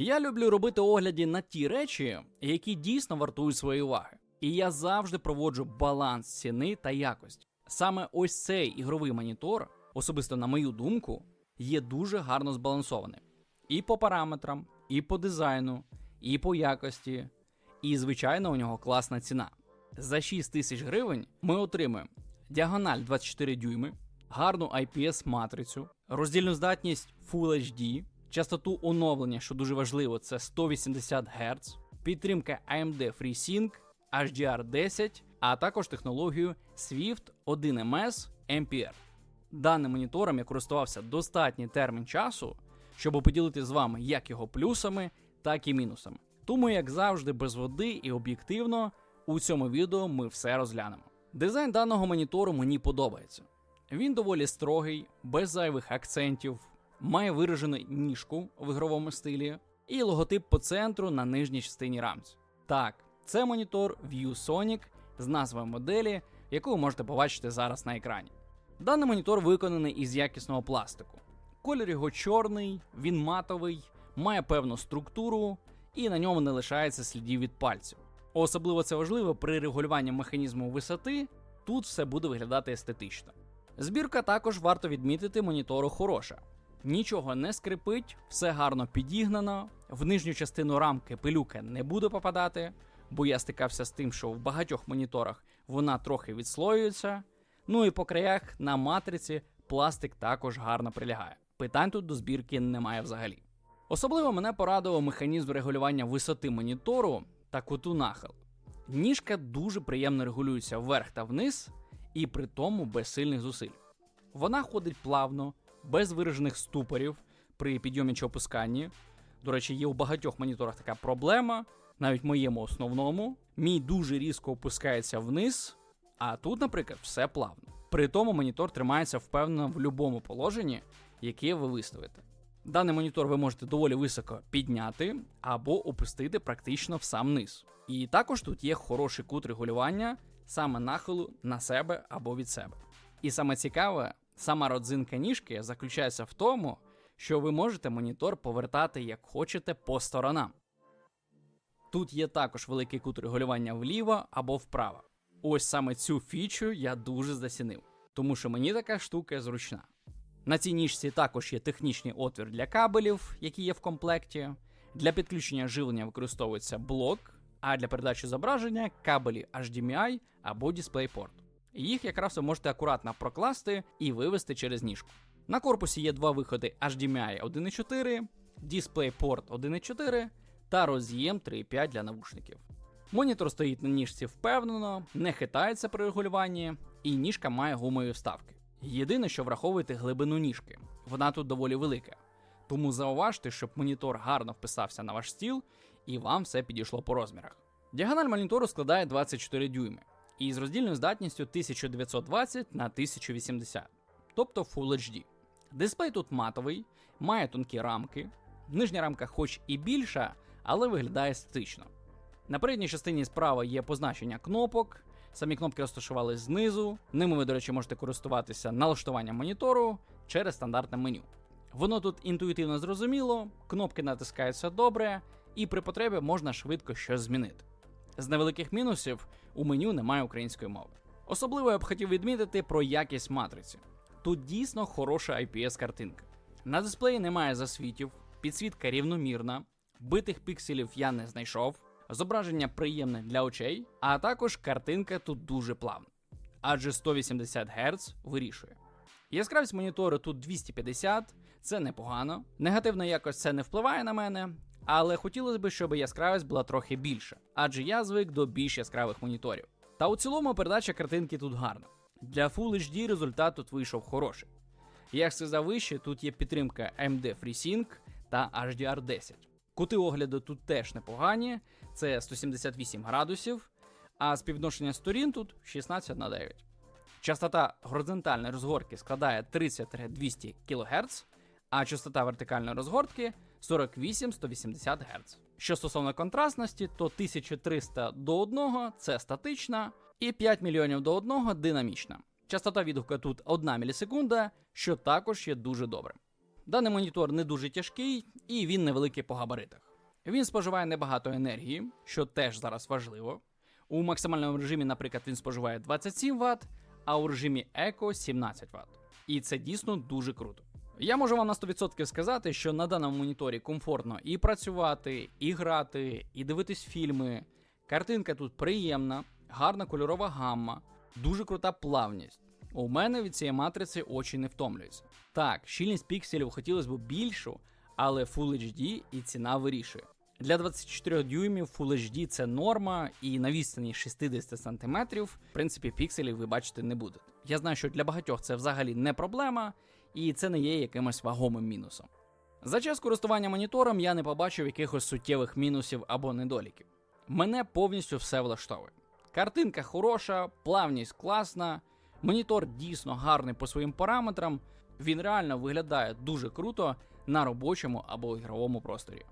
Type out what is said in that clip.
Я люблю робити огляді на ті речі, які дійсно вартують своєї уваги. І я завжди проводжу баланс ціни та якості. Саме ось цей ігровий монітор, особисто на мою думку, є дуже гарно збалансований. І по параметрам, і по дизайну, і по якості. І, звичайно, у нього класна ціна. За 6 тисяч гривень ми отримуємо діагональ 24 дюйми, гарну IPS матрицю, роздільну здатність Full HD, частоту оновлення, що дуже важливо, це 180 Гц, підтримка AMD FreeSync, HDR10, а також технологію Swift 1MS MPR. Даним монітором я користувався достатній термін часу, щоб поділити з вами як його плюсами, так і мінусами. Тому, як завжди, без води і об'єктивно, у цьому відео ми все розглянемо. Дизайн даного монітору мені подобається. Він доволі строгий, без зайвих акцентів, має виражену ніжку в ігровому стилі і логотип по центру на нижній частині рамці. Так, це монітор ViewSonic з назвою моделі, яку ви можете побачити зараз на екрані. Даний монітор виконаний із якісного пластику. Колір його чорний, він матовий, має певну структуру і на ньому не лишається слідів від пальців. Особливо це важливо при регулюванні механізму висоти, тут все буде виглядати естетично. Збірка також варто відмітити монітору хороша. Нічого не скрипить, все гарно підігнано, в нижню частину рамки пилюка не буде попадати, бо я стикався з тим, що в багатьох моніторах вона трохи відслоюється. Ну і по краях на матриці пластик також гарно прилягає. Питань тут до збірки немає взагалі. Особливо мене порадував механізм регулювання висоти монітору та куту нахил. Ніжка дуже приємно регулюється вверх та вниз, і при тому без сильних зусиль. Вона ходить плавно, без виражених ступорів при підйомі чи опусканні. До речі, є у багатьох моніторах така проблема, навіть моєму основному. Мій дуже різко опускається вниз, а тут, наприклад, все плавно. При тому монітор тримається впевнено в будь-якому положенні, яке ви виставите. Даний монітор ви можете доволі високо підняти або опустити практично в сам низ. І також тут є хороший кут регулювання саме нахилу на себе або від себе. І саме цікаве, сама родзинка ніжки заключається в тому, що ви можете монітор повертати як хочете по сторонам. Тут є також великий кут регулювання вліво або вправо. Ось саме цю фічу я дуже зацінив, тому що мені така штука зручна. На цій ніжці також є технічний отвір для кабелів, які є в комплекті. Для підключення живлення використовується блок, а для передачі зображення кабелі HDMI або DisplayPort. Їх якраз ви можете акуратно прокласти і вивести через ніжку. На корпусі є два виходи HDMI 1.4, DisplayPort 1.4 та роз'єм 3.5 для навушників. Монітор стоїть на ніжці впевнено, не хитається при регулюванні, і ніжка має гумові вставки. Єдине, що враховуйте глибину ніжки, вона тут доволі велика. Тому зауважте, щоб монітор гарно вписався на ваш стіл і вам все підійшло по розмірах. Діагональ монітору складає 24 дюйми і з роздільною здатністю 1920 на 1080, тобто Full HD. Дисплей тут матовий, має тонкі рамки. Нижня рамка, хоч і більша, але виглядає естетично. На передній частині справа є позначення кнопок. Самі кнопки розташувались знизу. Ними ви, до речі, можете користуватися налаштуванням монітору через стандартне меню. Воно тут інтуїтивно зрозуміло, кнопки натискаються добре, і при потребі можна швидко щось змінити. З невеликих мінусів у меню немає української мови. Особливо я б хотів відмітити про якість матриці. Тут дійсно хороша IPS-картинка. На дисплеї немає засвітів, підсвітка рівномірна, битих пікселів я не знайшов. Зображення приємне для очей, а також картинка тут дуже плавна. Адже 180 Гц вирішує. Яскравість монітору тут 250, це непогано. Негативна якось це не впливає на мене, але хотілося б, щоб яскравість була трохи більша, адже я звик до більш яскравих моніторів. Та у цілому передача картинки тут гарна. Для Full HD результат тут вийшов хороший. Як сказав вище, тут є підтримка AMD FreeSync та HDR10. Кути огляду тут теж непогані, це 178 градусів, а співвідношення сторін тут 16 на 9. Частота горизонтальної розгортки складає 30-200 кГц, а частота вертикальної розгортки 48-180 Гц. Що стосовно контрастності, то 1300 до 1 це статична, і 5 мільйонів до 1 динамічна. Частота відгука тут 1 мілісекунда, що також є дуже добре. Даний монітор не дуже тяжкий і він невеликий по габаритах. Він споживає небагато енергії, що теж зараз важливо. У максимальному режимі, наприклад, він споживає 27 Вт, а у режимі Eco 17 Вт. І це дійсно дуже круто. Я можу вам на 100% сказати, що на даному моніторі комфортно і працювати, і грати, і дивитись фільми. Картинка тут приємна, гарна кольорова гамма, дуже крута плавність. У мене від цієї матриці очі не втомлюються. Так, щільність пікселів хотілося б більшу, але Full HD і ціна вирішує. Для 24 дюймів Full HD це норма, і на відстані 60 см, в принципі, пікселів ви бачити не будете. Я знаю, що для багатьох це взагалі не проблема, і це не є якимось вагомим мінусом. За час користування монітором я не побачив якихось суттєвих мінусів або недоліків. Мене повністю все влаштовує. Картинка хороша, плавність класна, монітор дійсно гарний по своїм параметрам. Він реально виглядає дуже круто на робочому або ігровому просторі.